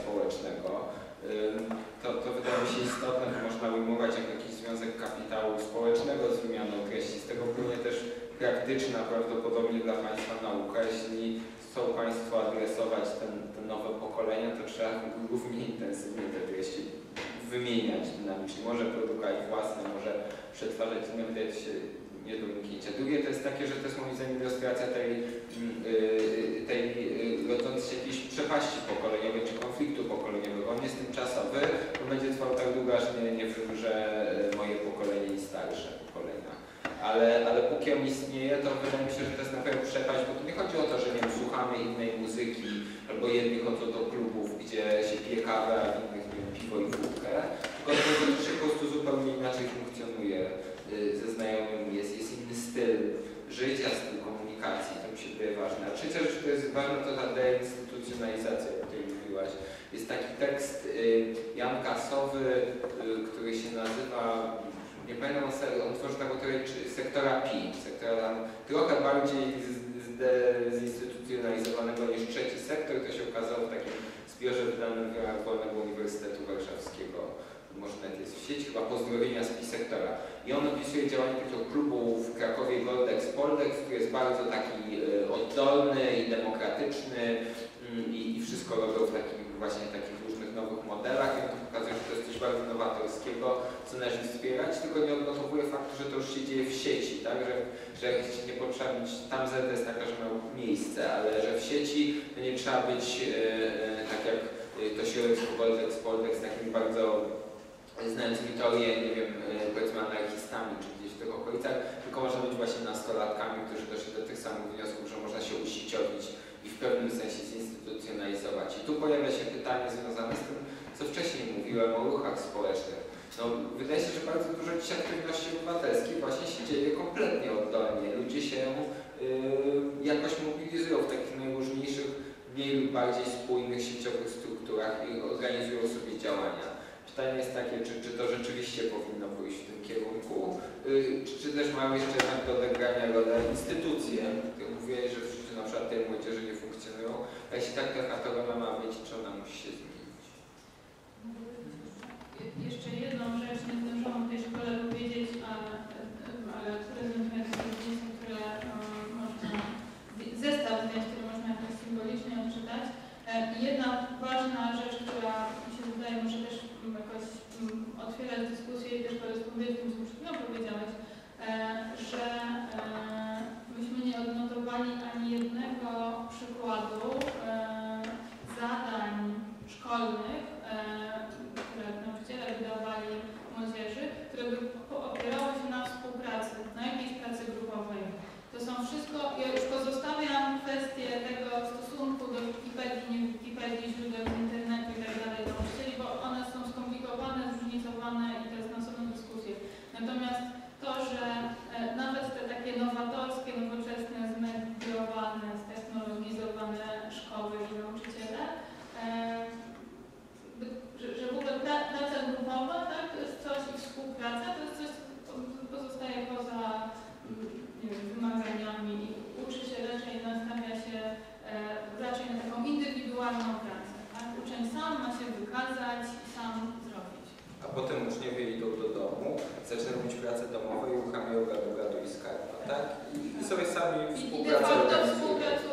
społecznego. To, to wydaje mi się istotne, że można ujmować jak jakiś związek kapitału społecznego z wymianą treści. Z tego płynie też praktyczna prawdopodobnie dla Państwa nauka. Jeśli chcą Państwo adresować ten, te nowe pokolenia, to trzeba równie intensywnie te treści wymieniać dynamicznie. Może produkować własne, może przetwarzać inne, wydaje się nie do uniknięcia. Drugie to jest takie, że to jest moim zdaniem ilustracja tej, yy, tej yy, rodzącej się jakiejś przepaści pokoleniowej czy konfliktu pokoleniowego. On jest tymczasowy, on będzie trwał tak długo, aż nie, nie wymrze moje pokolenie i starsze pokolenia. Ale, on istnieje, to wydaje mi się, że to jest na pewno przepaść, bo tu nie chodzi o to, że nie wiem, słuchamy innej muzyki, albo jedni chodzą do klubów, gdzie się pije kawę, a innych nie wiem, piwo i wódkę, tylko to się po prostu zupełnie inaczej funkcjonuje Y, ze znajomymi, jest, jest inny styl życia, styl komunikacji, to mi się wydaje ważne. A trzecia rzecz, to jest ważna, to ta deinstytucjonalizacja, o której mówiłaś. Jest taki tekst y, Jan Kasowy, y, który się nazywa, nie pamiętam, on tworzy taką teorię sektora PI, sektora trochę bardziej zinstytucjonalizowanego niż trzeci sektor, to się okazało w takim zbiorze wydanym w ramach Wolnego Uniwersytetu Warszawskiego. Może nawet jest w sieci, chyba pozdrowienia z Pisektora. I on opisuje działanie takiego klubu w Krakowie Goldex Poldex, który jest bardzo taki e, oddolny i demokratyczny mm, i, i wszystko robią w takich właśnie takich różnych nowych modelach i on to pokazuje, że to jest coś bardzo nowatorskiego, co należy wspierać, tylko nie odnotowuje faktu, że to już się dzieje w sieci, tak? że, że nie potrzeba być, tam Z jest taka, że ma miejsce, ale że w sieci to nie trzeba być e, e, tak jak to środowisko Goldex Poldex takim bardzo znając teorię, nie wiem, e, powiedzmy anarchistami, czy gdzieś w tych okolicach, tylko można być właśnie nastolatkami, którzy doszli do tych samych wniosków, że można się usieciowić i w pewnym sensie zinstytucjonalizować. I tu pojawia się pytanie związane z tym, co wcześniej mówiłem o ruchach społecznych. No, wydaje się, że bardzo dużo dziś aktywności obywatelskiej właśnie się dzieje kompletnie oddolnie. Ludzie się yy, jakoś mobilizują w takich najróżniejszych, mniej lub bardziej spójnych sieciowych strukturach i organizują sobie działania. Pytanie jest takie, czy, czy to rzeczywiście powinno pójść w tym kierunku, yy, czy, też mamy jeszcze jednak do odegrania rolę instytucje. Mówiłeś, że na przykład tej młodzieży nie funkcjonują. A jeśli tak ta kategoria ma być, czy ona musi się zmienić? Jeszcze jedną rzecz nie zdążyłam w tej szkole powiedzieć, ale, ale prezentuję zdjęcia, które um, można, zestaw zdjęć, które można jakoś symbolicznie odczytać. E, jedna ważna rzecz, która mi się wydaje, może też jakoś mm, otwierać dyskusję i też koresponduję z tym, co przed chwilą powiedziałeś, e, że e, myśmy nie odnotowali ani jednego przykładu zadań szkolnych, które nauczyciele wydawali młodzieży, które by opierało się na współpracy, na jakiejś pracy grupowej. To są wszystko, ja już pozostawiam kwestię tego stosunku do Wikipedii, nie Wikipedii, źródeł z internetu i tak dalej nauczycieli, bo one są skomplikowane, zróżnicowane i to jest na osobną dyskusję. Natomiast to, że e, nawet te takie nowatorskie, nowoczesne, zmediowane, ztechnologizowane szkoły i nauczyciele, e, że, że w ogóle pra, praca grupowa, tak, to jest coś i współpraca, to jest coś, co pozostaje poza nie wiem, wymaganiami i uczy się raczej, nastawia się e, raczej na taką indywidualną pracę. Tak? Uczeń sam ma się wykazać i sam zrobić. A potem uczniowie idą do domu, zaczynają robić pracę domową i uruchamiają gadu gadu i skarpa, tak? I, I, sobie sami współpracują.